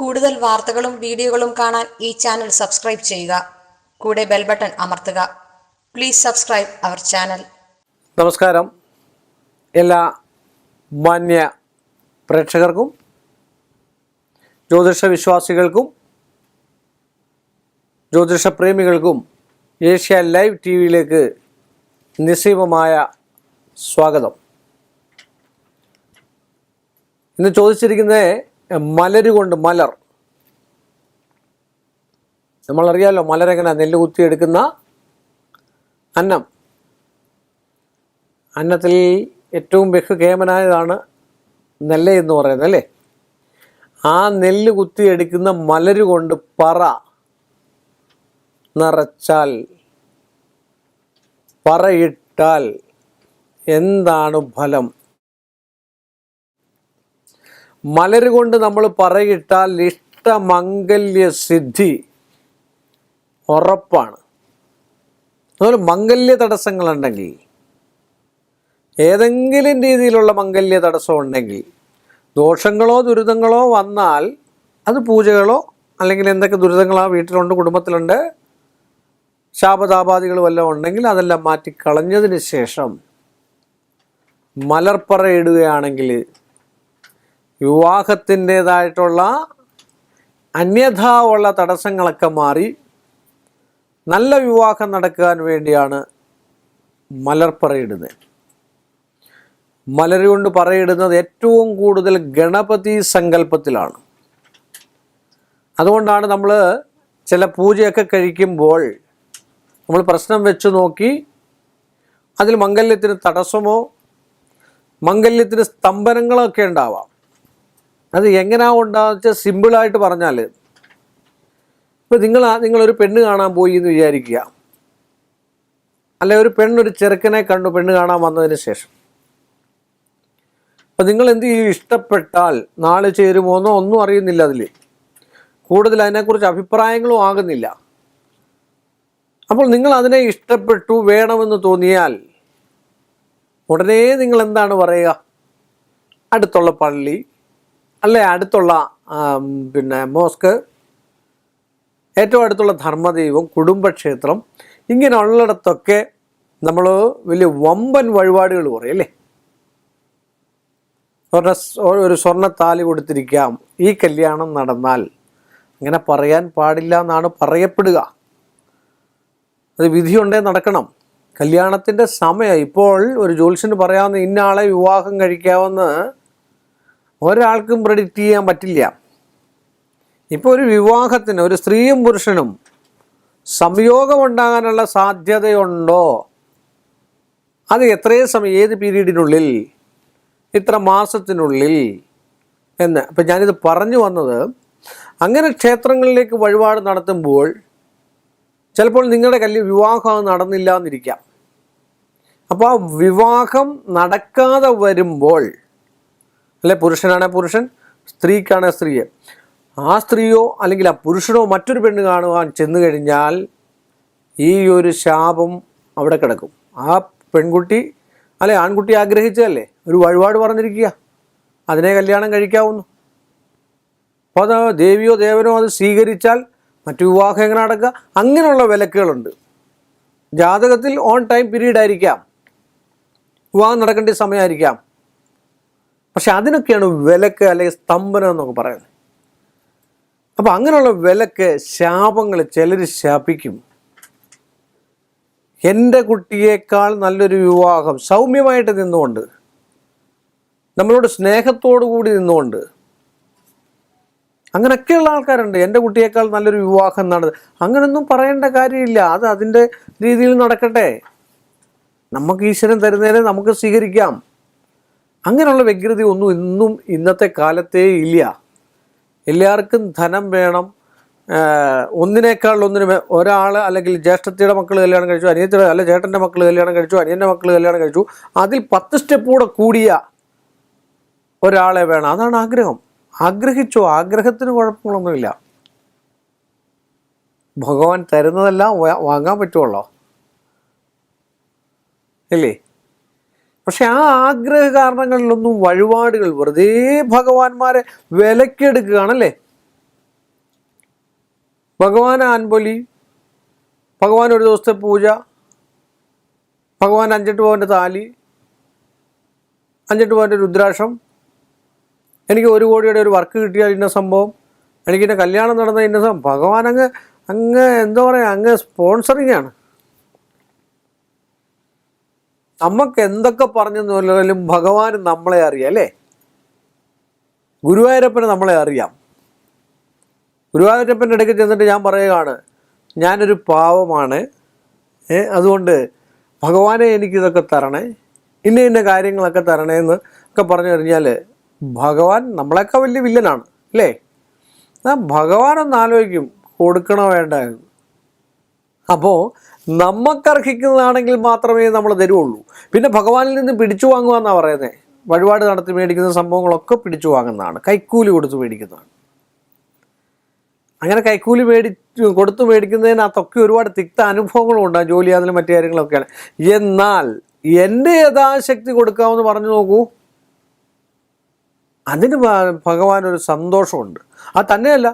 കൂടുതൽ വാർത്തകളും വീഡിയോകളും കാണാൻ ഈ ചാനൽ സബ്സ്ക്രൈബ് ചെയ്യുക. കൂടെ ബെൽ ബട്ടൺ അമർത്തുക. Please subscribe our channel. നമസ്കാരം. എല്ലാ മാന്യ പ്രേക്ഷകർക്കും ജ്യോതിഷ വിശ്വാസികൾക്കും ജ്യോതിഷ പ്രേമികൾക്കും ഏഷ്യ ലൈവ് ടി വിയിലേക്ക് നിസ്സീമമായ സ്വാഗതം. ഇന്ന് ചോദിച്ചിരിക്കുന്നത് മലര് കൊണ്ട് മലർ. നമ്മളറിയാലോ മലരെങ്ങനെ നെല്ല് കുത്തിയെടുക്കുന്ന അന്നം. അന്നത്തിൽ ഏറ്റവും ബഹുകേമനായതാണ് നെല്ല് എന്ന് പറയുന്നത് അല്ലേ? ആ നെല്ല് കുത്തിയെടുക്കുന്ന മലരുകൊണ്ട് പറ നിറച്ചാൽ പറയിട്ടാൽ എന്താണ് ഫലം? മലര് കൊണ്ട് നമ്മൾ പറയിട്ടാൽ ഇഷ്ടമംഗല്യ സിദ്ധി ഉറപ്പാണ്. അതുപോലെ മംഗല്യ തടസ്സങ്ങളുണ്ടെങ്കിൽ ഏതെങ്കിലും രീതിയിലുള്ള മംഗല്യ തടസ്സം ഉണ്ടെങ്കിൽ ദോഷങ്ങളോ ദുരിതങ്ങളോ വന്നാൽ അത് പൂജകളോ അല്ലെങ്കിൽ എന്തൊക്കെ ദുരിതങ്ങളോ വീട്ടിലുണ്ട് കുടുംബത്തിലുണ്ട് ശാപതാപാദികൾ വല്ലതും ഉണ്ടെങ്കിൽ അതെല്ലാം മാറ്റി കളഞ്ഞതിന് ശേഷം മലർപ്പറ ഇടുകയാണെങ്കിൽ വിവാഹത്തിന്റേതായിട്ടുള്ള അന്യഥാ ഉള്ള തടസ്സങ്ങളൊക്കെ മാറി നല്ല വിവാഹം നടക്കാൻ വേണ്ടിയാണ് മലർപ്പറയിടുന്നത് മലര് കൊണ്ട് പറയിടുന്നത് ഏറ്റവും കൂടുതൽ ഗണപതി സങ്കല്പത്തിലാണ്. അതുകൊണ്ടാണ് നമ്മൾ ചില പൂജയൊക്കെ കഴിക്കുമ്പോൾ നമ്മൾ പ്രശ്നം വെച്ച് നോക്കി അതിൽ മംഗല്യത്തിന് തടസ്സമോ മംഗല്യത്തിന് സ്തംഭനങ്ങളൊക്കെ ഉണ്ടാവാം. അത് എങ്ങനെയാ ഉണ്ടാകുക വെച്ചാൽ സിമ്പിളായിട്ട് പറഞ്ഞാൽ ഇപ്പം നിങ്ങൾ നിങ്ങളൊരു പെണ്ണ് കാണാൻ പോയി എന്ന് വിചാരിക്കുക. അല്ലെ ഒരു പെണ്ണൊരു ചെറുക്കനെ കണ്ടു പെണ്ണ് കാണാൻ വന്നതിന് ശേഷം. അപ്പം നിങ്ങൾ എന്ത് ചെയ്യും? ഇഷ്ടപ്പെട്ടാൽ നാളെ ചേരുമോന്നോ ഒന്നും അറിയുന്നില്ല അതിൽ കൂടുതൽ അതിനെക്കുറിച്ച് അഭിപ്രായങ്ങളും ആകുന്നില്ല. അപ്പോൾ നിങ്ങൾ അതിനെ ഇഷ്ടപ്പെട്ടു വേണമെന്ന് തോന്നിയാൽ ഉടനെ നിങ്ങൾ എന്താണ് പറയുക? അടുത്തുള്ള പള്ളി അല്ലെ അടുത്തുള്ള പിന്നെ മോസ്ക് ഏറ്റവും അടുത്തുള്ള ധർമ്മദൈവം കുടുംബക്ഷേത്രം ഇങ്ങനെയുള്ളിടത്തൊക്കെ നമ്മൾ വലിയ വമ്പൻ വഴിപാടുകൾ പറയും അല്ലേ? ഒരെണ്ണം ഒരു സ്വർണ താലി കൊടുത്തിരിക്കാം ഈ കല്യാണം നടന്നാൽ. അങ്ങനെ പറയാൻ പാടില്ല എന്നാണ് പറയപ്പെടുക. അത് വിധിയുണ്ടേ നടക്കണം. കല്യാണത്തിന്റെ സമയം ഇപ്പോൾ ഒരു ജ്യോത്സ്യന് പറയാവുന്ന ഇന്നാളെ വിവാഹം കഴിക്കാമെന്ന് ഒരാൾക്കും പ്രഡിക്റ്റ് ചെയ്യാൻ പറ്റില്ല. ഇപ്പോൾ ഒരു വിവാഹത്തിന് ഒരു സ്ത്രീയും പുരുഷനും സംയോഗമുണ്ടാകാനുള്ള സാധ്യതയുണ്ടോ? അത് എത്രയും സമയം ഏത് പീരീഡിനുള്ളിൽ ഇത്ര മാസത്തിനുള്ളിൽ എന്ന്. അപ്പം ഞാനിത് പറഞ്ഞു വന്നത് അങ്ങനെ ക്ഷേത്രങ്ങളിലേക്ക് വഴിപാട് നടത്തുമ്പോൾ ചിലപ്പോൾ നിങ്ങളുടെ കല്ല് വിവാഹം നടന്നില്ല എന്നിരിക്കാം അപ്പോൾ ആ വിവാഹം നടക്കാതെ വരുമ്പോൾ അല്ലെ? പുരുഷനാണ് പുരുഷൻ സ്ത്രീക്കാണ് സ്ത്രീയെ. ആ സ്ത്രീയോ അല്ലെങ്കിൽ ആ പുരുഷനോ മറ്റൊരു പെണ്ണ് കാണുവാൻ ചെന്നു കഴിഞ്ഞാൽ ഈ ഒരു ശാപം അവിടെ കിടക്കും. ആ പെൺകുട്ടി അല്ലെ ആൺകുട്ടി ആഗ്രഹിച്ചതല്ലേ? ഒരു വഴിപാട് പറഞ്ഞിരിക്കുക. അതിനെ കല്യാണം കഴിക്കാവുന്നു. അപ്പോൾ അത് ദേവിയോ ദേവനോ അത് സ്വീകരിച്ചാൽ മറ്റു വിവാഹം എങ്ങനെ നടക്കുക? അങ്ങനെയുള്ള വിലക്കുകളുണ്ട്. ജാതകത്തിൽ ഓൺ ടൈം പീരീഡ് ആയിരിക്കാം. വിവാഹം നടക്കേണ്ട സമയമായിരിക്കാം. പക്ഷെ അതിനൊക്കെയാണ് വിലക്ക് അല്ലെങ്കിൽ സ്തംഭനം എന്നൊക്കെ പറയുന്നത്. അപ്പോൾ അങ്ങനെയുള്ള വിലക്ക് ശാപങ്ങൾ ചിലർ ശാപിക്കും. എന്റെ കുട്ടിയേക്കാൾ നല്ലൊരു വിവാഹം സൗമ്യമായിട്ട് നിന്നുകൊണ്ട് നമ്മളോട് സ്നേഹത്തോടു കൂടി നിന്നുകൊണ്ട് അങ്ങനെയൊക്കെയുള്ള ആൾക്കാരുണ്ട്. എന്റെ കുട്ടിയേക്കാൾ നല്ലൊരു വിവാഹം നടന്നത് അങ്ങനെയൊന്നും പറയേണ്ട കാര്യമില്ല. അത് അതിന്റെ രീതിയിൽ നടക്കട്ടെ. നമുക്ക് ഈശ്വരൻ തരുന്നതിനെ നമുക്ക് സ്വീകരിക്കാം. അങ്ങനെയുള്ള വ്യഗ്രതി ഒന്നും ഇന്നും ഇന്നത്തെ കാലത്തേ ഇല്ല. എല്ലാവർക്കും ധനം വേണം. ഒന്നിനേക്കാൾ ഒന്നിന് ഒരാൾ അല്ലെങ്കിൽ ജ്യേഷ്ഠത്തിയുടെ മക്കൾ കല്യാണം കഴിച്ചു അനിയത്തിയുടെ അല്ല ചേട്ടന്റെ മക്കൾ കല്യാണം കഴിച്ചു അനിയന്റെ മക്കൾ കല്യാണം കഴിച്ചു അതിൽ പത്ത് സ്റ്റെപ്പ് കൂടെ കൂടിയ ഒരാളെ വേണം. അതാണ് ആഗ്രഹം. ആഗ്രഹിച്ചു ആഗ്രഹത്തിന് കുഴപ്പങ്ങളൊന്നുമില്ല. ഭഗവാൻ തരുന്നതെല്ലാം വാങ്ങാൻ പറ്റുമല്ലോ ഇല്ലേ? പക്ഷെ ആ ആഗ്രഹ കാരണങ്ങളിലൊന്നും വഴിപാടുകൾ വെറുതെ ഭഗവാന്മാരെ വിലക്കെടുക്കുകയാണല്ലേ? ഭഗവാൻ ആൻപൊലി ഭഗവാൻ ഒരു ദിവസത്തെ പൂജ ഭഗവാൻ അഞ്ചെട്ട് പവന്റെ താലി അഞ്ചെട്ട് പവന്റെ രുദ്രാക്ഷം എനിക്ക് ഒരു കോടിയുടെ ഒരു വർക്ക് കിട്ടിയാൽ ഇന്ന സംഭവം എനിക്കിന്റെ കല്യാണം നടന്ന ഇന്ന സംഭവം. ഭഗവാൻ അങ്ങ് അങ്ങ് എന്താ പറയുക അങ്ങ് സ്പോൺസറിങ് ആണ് നമുക്ക് എന്തൊക്കെ പറഞ്ഞു പറഞ്ഞാലും ഭഗവാൻ നമ്മളെ അറിയാം അല്ലേ? ഗുരുവായൂരപ്പന് നമ്മളെ അറിയാം. ഗുരുവായൂരപ്പന്റെ ഇടയ്ക്ക് ചെന്നിട്ട് ഞാൻ പറയുകയാണ് ഞാനൊരു പാവമാണ് അതുകൊണ്ട് ഭഗവാനെ എനിക്കിതൊക്കെ തരണേ ഇന്ന ഇന്ന കാര്യങ്ങളൊക്കെ തരണേ എന്ന് ഒക്കെ പറഞ്ഞു കഴിഞ്ഞാൽ ഭഗവാൻ നമ്മളെക്കാൾ വലിയ വില്ലനാണ് അല്ലേ? ഭഗവാനൊന്ന് ആലോചിക്കും കൊടുക്കണോ വേണ്ട അപ്പോൾ നമുക്കർഹിക്കുന്നതാണെങ്കിൽ മാത്രമേ നമ്മൾ തരുള്ളൂ. പിന്നെ ഭഗവാനിൽ നിന്ന് പിടിച്ചു വാങ്ങുക എന്നാണ് പറയുന്നത് വഴിപാട് നടത്തി മേടിക്കുന്ന സംഭവങ്ങളൊക്കെ പിടിച്ചു വാങ്ങുന്നതാണ്. കൈക്കൂലി കൊടുത്ത് മേടിക്കുന്നതാണ്. അങ്ങനെ കൈക്കൂലി മേടി കൊടുത്തു മേടിക്കുന്നതിനകത്തൊക്കെ ഒരുപാട് തിക്ത അനുഭവങ്ങളും ഉണ്ടാകും ജോലി അതിലും മറ്റു കാര്യങ്ങളൊക്കെയാണ്. എന്നാൽ എന്റെ യഥാശക്തി കൊടുക്കാമെന്ന് പറഞ്ഞു നോക്കൂ. അതിന് ഭഗവാൻ ഒരു സന്തോഷമുണ്ട്. അത് തന്നെയല്ല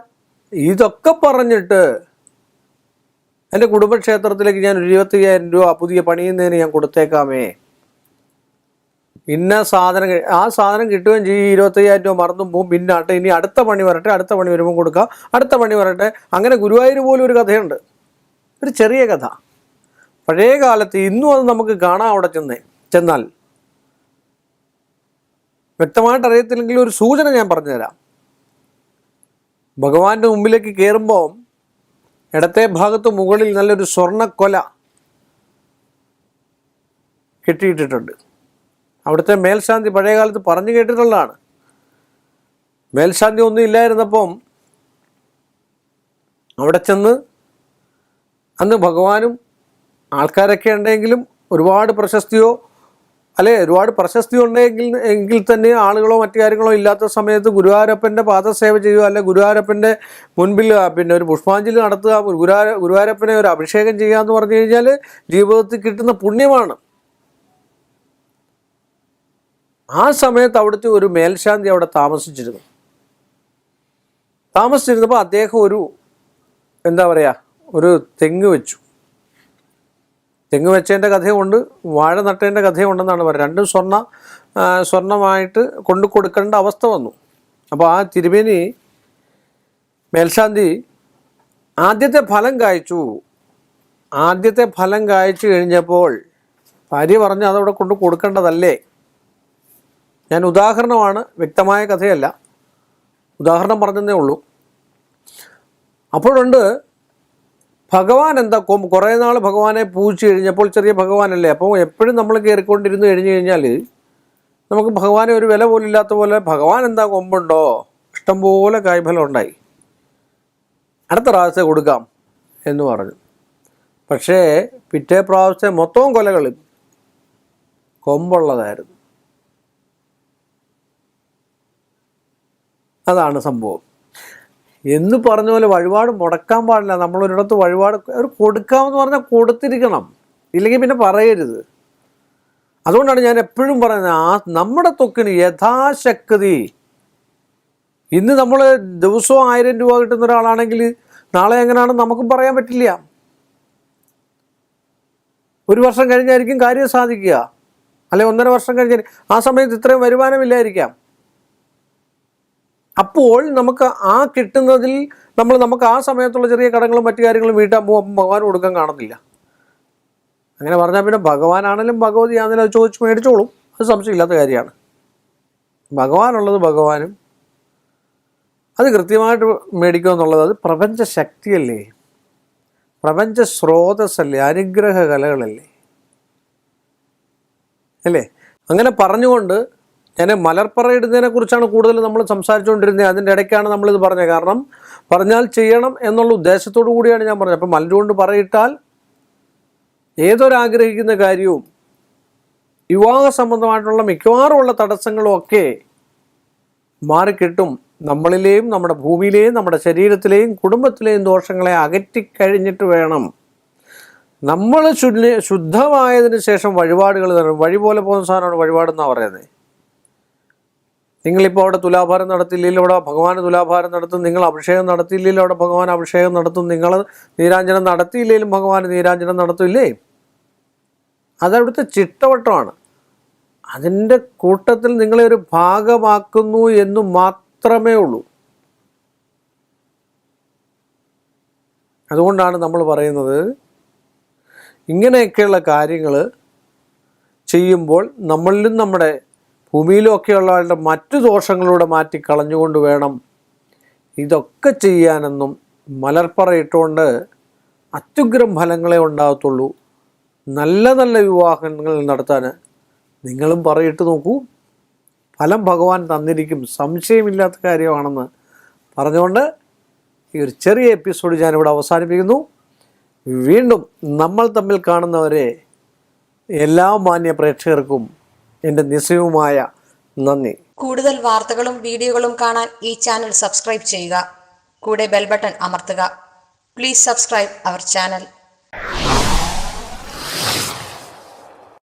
ഇതൊക്കെ പറഞ്ഞിട്ട് എന്റെ കുടുംബക്ഷേത്രത്തിലേക്ക് ഞാൻ ഇരുപത്തയ്യായിരം രൂപ പുതിയ പണിയുന്നതിന് ഞാൻ കൊടുത്തേക്കാമേ. ഇന്ന സാധനം ആ സാധനം കിട്ടുകയും ചെയ്യും. ഇരുപത്തയ്യായിരം രൂപ മറന്നും പോകും. പിന്നാട്ടെ ഇനി അടുത്ത പണി വരട്ടെ അടുത്ത പണി വരുമ്പോൾ കൊടുക്കാം. അടുത്ത പണി വരട്ടെ. അങ്ങനെ ഗുരുവായൂർ പോലും ഒരു കഥയുണ്ട്. ഒരു ചെറിയ കഥ. പഴയ കാലത്ത് ഇന്നും അത് നമുക്ക് കാണാം അവിടെ ചെന്നേ ചെന്നാൽ. വ്യക്തമായിട്ട് അറിയത്തില്ലെങ്കിൽ ഒരു സൂചന ഞാൻ പറഞ്ഞുതരാം. ഭഗവാന്റെ മുമ്പിലേക്ക് കയറുമ്പോൾ ഇടത്തെ ഭാഗത്ത് മുകളിൽ നല്ലൊരു സ്വർണക്കൊല കെട്ടിയിട്ടിട്ടുണ്ട്. അവിടുത്തെ മേൽശാന്തി പഴയകാലത്ത് പറഞ്ഞു കേട്ടിട്ടുള്ളതാണ്. മേൽശാന്തി ഒന്നും ഇല്ലായിരുന്നപ്പം അവിടെ ചെന്ന് അന്ന് ഭഗവാനും ആൾക്കാരൊക്കെ ഉണ്ടെങ്കിലും ഒരുപാട് പ്രശസ്തിയോ അല്ലെ ഒരുപാട് പ്രശസ്തി ഉണ്ടെങ്കിൽ എങ്കിൽ തന്നെ ആളുകളോ മറ്റു കാര്യങ്ങളോ ഇല്ലാത്ത സമയത്ത് ഗുരുവാരപ്പന്റെ പാദസേവ ചെയ്യുക അല്ലെ ഗുരുവാരപ്പന്റെ മുൻപിൽ പിന്നെ ഒരു പുഷ്പാഞ്ജലി നടത്തുക ഗുരുവാര ഗുരുവാരപ്പനെ ഒരു അഭിഷേകം ചെയ്യുക എന്ന് പറഞ്ഞു കഴിഞ്ഞാൽ ജീവിതത്തിൽ കിട്ടുന്ന പുണ്യമാണ്. ആ സമയത്ത് അവിടുത്തെ ഒരു മേൽശാന്തി അവിടെ താമസിച്ചിരുന്നു. താമസിച്ചിരുന്നപ്പോൾ അദ്ദേഹം ഒരു എന്താ പറയുക ഒരു തെങ്ങ് വെച്ചു. തെങ്ങ് വെച്ചതിന്റെ കഥയുമുണ്ട് വാഴ നട്ടതിന്റെ കഥയുണ്ടെന്നാണ് പറയുന്നത്. രണ്ടും സ്വർണ സ്വർണമായിട്ട് കൊണ്ടു കൊടുക്കേണ്ട അവസ്ഥ വന്നു. അപ്പോൾ ആ തിരുമേനി മേൽശാന്തി ആദ്യത്തെ ഫലം കായ്ച്ചു. ആദ്യത്തെ ഫലം കായ്ച്ചു കഴിഞ്ഞപ്പോൾ ഭാര്യ പറഞ്ഞ് അതവിടെ കൊണ്ട് കൊടുക്കേണ്ടതല്ലേ? ഞാൻ ഉദാഹരണമാണ് വ്യക്തമായ കഥയല്ല. ഉദാഹരണം പറഞ്ഞതേ ഉള്ളൂ. അപ്പോഴുണ്ട് ഭഗവാൻ എന്താ കുറേ നാൾ ഭഗവാനെ പൂജിച്ച് കഴിഞ്ഞപ്പോൾ ചെറിയ ഭഗവാനല്ലേ? അപ്പോൾ എപ്പോഴും നമ്മൾ കയറിക്കൊണ്ടിരുന്ന് കഴിഞ്ഞു കഴിഞ്ഞാൽ നമുക്ക് ഭഗവാനെ ഒരു വില പോലും ഇല്ലാത്ത പോലെ ഭഗവാൻ എന്താ കൊമ്പുണ്ടോ? ഇഷ്ടംപോലെ കായ്ഫലം ഉണ്ടായി. അടുത്ത പ്രാവശ്യം കൊടുക്കാം എന്ന് പറഞ്ഞു. പക്ഷേ പിറ്റേ പ്രാവശ്യം മൊത്തവും കൊലകൾ കൊമ്പുള്ളതായിരുന്നു. അതാണ് സംഭവം. എന്ന് പറഞ്ഞ പോലെ വഴിപാട് മുടക്കാൻ പാടില്ല. നമ്മളൊരിടത്ത് വഴിപാട് ഒരു കൊടുക്കാമെന്ന് പറഞ്ഞാൽ കൊടുത്തിരിക്കണം. ഇല്ലെങ്കിൽ പിന്നെ പറയരുത്. അതുകൊണ്ടാണ് ഞാൻ എപ്പോഴും പറയുന്നത് ആ നമ്മുടെ തൊക്കിന് യഥാശക്തി. ഇന്ന് നമ്മൾ ദിവസവും ആയിരം രൂപ കിട്ടുന്ന ഒരാളാണെങ്കിൽ നാളെ എങ്ങനെയാണെന്ന് നമുക്കും പറയാൻ പറ്റില്ല. ഒരു വർഷം കഴിഞ്ഞായിരിക്കും കാര്യം സാധിക്കുക. അല്ലെ ഒന്നര വർഷം കഴിഞ്ഞാൽ ആ സമയത്ത് ഇത്രയും വരുമാനമില്ലായിരിക്കാം അപ്പോൾ നമുക്ക് ആ കിട്ടുന്നതിൽ നമ്മൾ നമുക്ക് ആ സമയത്തുള്ള ചെറിയ കടങ്ങളും മറ്റു കാര്യങ്ങളും വീട്ടാൻ പോകുമ്പോൾ ഭഗവാൻ കൊടുക്കാൻ കാണുന്നില്ല. അങ്ങനെ പറഞ്ഞാൽ പിന്നെ ഭഗവാനാണെങ്കിലും ഭഗവതി ആണെങ്കിലും അത് ചോദിച്ച് മേടിച്ചോളും. അത് സംശയമില്ലാത്ത കാര്യമാണ്. ഭഗവാനുള്ളത് ഭഗവാനും. അത് കൃത്യമായിട്ട് മേടിക്കുക എന്നുള്ളത് അത് പ്രപഞ്ച ശക്തിയല്ലേ? പ്രപഞ്ച സ്രോതസ്സല്ലേ? അനുഗ്രഹ കലകളല്ലേ? അല്ലേ? അങ്ങനെ പറഞ്ഞുകൊണ്ട് ഞാൻ മലർപ്പറ ഇടുന്നതിനെ കുറിച്ചാണ് കൂടുതൽ നമ്മൾ സംസാരിച്ചുകൊണ്ടിരുന്നത്. അതിന്റെ ഇടയ്ക്കാണ് നമ്മളിത് പറഞ്ഞത്. കാരണം പറഞ്ഞാൽ ചെയ്യണം എന്നുള്ള ഉദ്ദേശത്തോടു കൂടിയാണ് ഞാൻ പറഞ്ഞത്. അപ്പം മലരുകൊണ്ട് പറയിട്ടാൽ ഏതൊരാഗ്രഹിക്കുന്ന കാര്യവും വിവാഹ സംബന്ധമായിട്ടുള്ള മിക്കവാറുമുള്ള തടസ്സങ്ങളും ഒക്കെ മാറിക്കിട്ടും നമ്മളിലെയും നമ്മുടെ ഭൂമിയിലെയും നമ്മുടെ ശരീരത്തിലെയും കുടുംബത്തിലെയും ദോഷങ്ങളെ അകറ്റിക്കഴിഞ്ഞിട്ട് വേണം. നമ്മൾ ശുദ്ധ ശുദ്ധമായതിന് ശേഷം വഴിപാടുകൾ വഴി പോലെ പോകുന്ന സാധനമാണ് വഴിപാടെന്നാണ് പറയുന്നത്. നിങ്ങളിപ്പോൾ അവിടെ തുലാഭാരം നടത്തിയില്ലെങ്കിൽ അവിടെ ഭഗവാൻ തുലാഭാരം നടത്തും നിങ്ങൾ അഭിഷേകം നടത്തിയില്ലെങ്കിൽ അവിടെ ഭഗവാൻ അഭിഷേകം നടത്തും നിങ്ങൾ നീരാഞ്ജനം നടത്തിയില്ലെങ്കിലും ഭഗവാൻ നീരാഞ്ജനം നടത്തില്ലേ? അതവിടുത്തെ ചിട്ടവട്ടമാണ്. അതിന്റെ കൂട്ടത്തിൽ നിങ്ങളെ ഒരു ഭാഗമാക്കുന്നു എന്ന് മാത്രമേ ഉള്ളൂ. അതുകൊണ്ടാണ് നമ്മൾ പറയുന്നത് ഇങ്ങനെയൊക്കെയുള്ള കാര്യങ്ങൾ ചെയ്യുമ്പോൾ നമ്മളിലും നമ്മുടെ ഭൂമിയിലും ഒക്കെയുള്ള ആളുടെ മറ്റു ദോഷങ്ങളിലൂടെ മാറ്റി കളഞ്ഞുകൊണ്ട് വേണം ഇതൊക്കെ ചെയ്യാനെന്നും മലർപ്പറയിട്ടുകൊണ്ട് അത്യുഗ്രം ഫലങ്ങളെ ഉണ്ടാകത്തുള്ളൂ. നല്ല നല്ല വിവാഹങ്ങൾ നടത്താൻ നിങ്ങളും പറയിട്ട് നോക്കൂ. ഫലം ഭഗവാൻ തന്നിരിക്കും. സംശയമില്ലാത്ത കാര്യമാണെന്ന് പറഞ്ഞുകൊണ്ട് ഈ ഒരു ചെറിയ എപ്പിസോഡ് ഞാനിവിടെ അവസാനിപ്പിക്കുന്നു. വീണ്ടും നമ്മൾ തമ്മിൽ കാണുന്നവരെ എല്ലാ മാന്യ പ്രേക്ഷകർക്കും എന്റെ നിസ്സയവുമായ നന്ദി. കൂടുതൽ വാർത്തകളും വീഡിയോകളും കാണാൻ ഈ ചാനൽ സബ്സ്ക്രൈബ് ചെയ്യുക. കൂടെ ബെൽബട്ടൺ അമർത്തുക. Please subscribe our channel